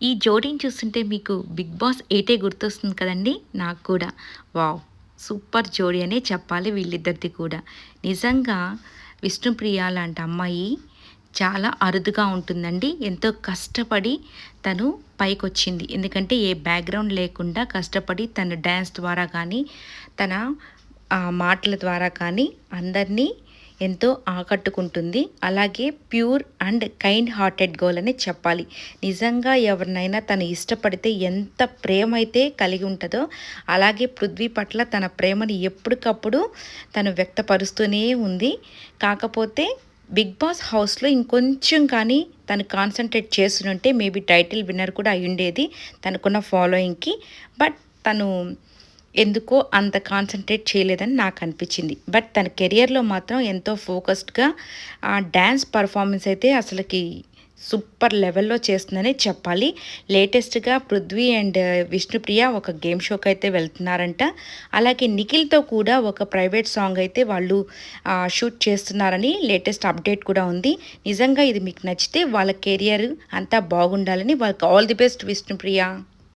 ఈ జోడీని చూస్తుంటే మీకు బిగ్ బాస్ ఏటే గుర్తొస్తుంది కదండి? నాకు కూడా. వావ్! సూపర్ జోడీ అనే చెప్పాలి వీళ్ళిద్దరిది కూడా. నిజంగా విష్ణుప్రియ లాంటి అమ్మాయి చాలా అరుదుగా ఉంటుందండి. ఎంతో కష్టపడి తను పైకి వచ్చింది ఎందుకంటే ఏ బ్యాక్గ్రౌండ్ లేకుండా కష్టపడి తన డ్యాన్స్ ద్వారా కానీ తన మాటల ద్వారా కానీ అందరినీ ఎంతో ఆకట్టుకుంటుంది. అలాగే pure and kind hearted girl అని చెప్పాలి. నిజంగా ఎవరినైనా తను ఇష్టపడితే ఎంత ప్రేమ అయితే కలిగి ఉంటుందో అలాగే పృథ్వీ పట్ల తన ప్రేమను ఎప్పటికప్పుడు తను వ్యక్తపరుస్తూనే ఉంది. కాకపోతే బిగ్ బాస్ హౌస్లో ఇంకొంచెం కానీ తను కాన్సన్ట్రేట్ చేస్తుంటే మేబీ టైటిల్ విన్నర్ కూడా అయి ఉండేది తనకున్న ఫాలోయింగ్కి. బట్ తను ఎందుకో అంత కాన్సన్ట్రేట్ చేయలేదని నాకు అనిపించింది. బట్ తన కెరియర్లో మాత్రం ఎంతో ఫోకస్డ్గా ఆ డ్యాన్స్ పర్ఫార్మెన్స్ అయితే అసలుకి సూపర్ లెవెల్లో చేస్తుందని చెప్పాలి. లేటెస్ట్గా పృథ్వీ అండ్ విష్ణుప్రియ ఒక గేమ్ షోకి అయితే వెళ్తున్నారంట. అలాగే నిఖిల్తో కూడా ఒక ప్రైవేట్ సాంగ్ అయితే వాళ్ళు షూట్ చేస్తున్నారని లేటెస్ట్ అప్డేట్ కూడా ఉంది. నిజంగా ఇది మీకు నచ్చితే వాళ్ళ కెరియర్ అంతా బాగుండాలని వాళ్ళకి ఆల్ ది బెస్ట్ విష్ణుప్రియ.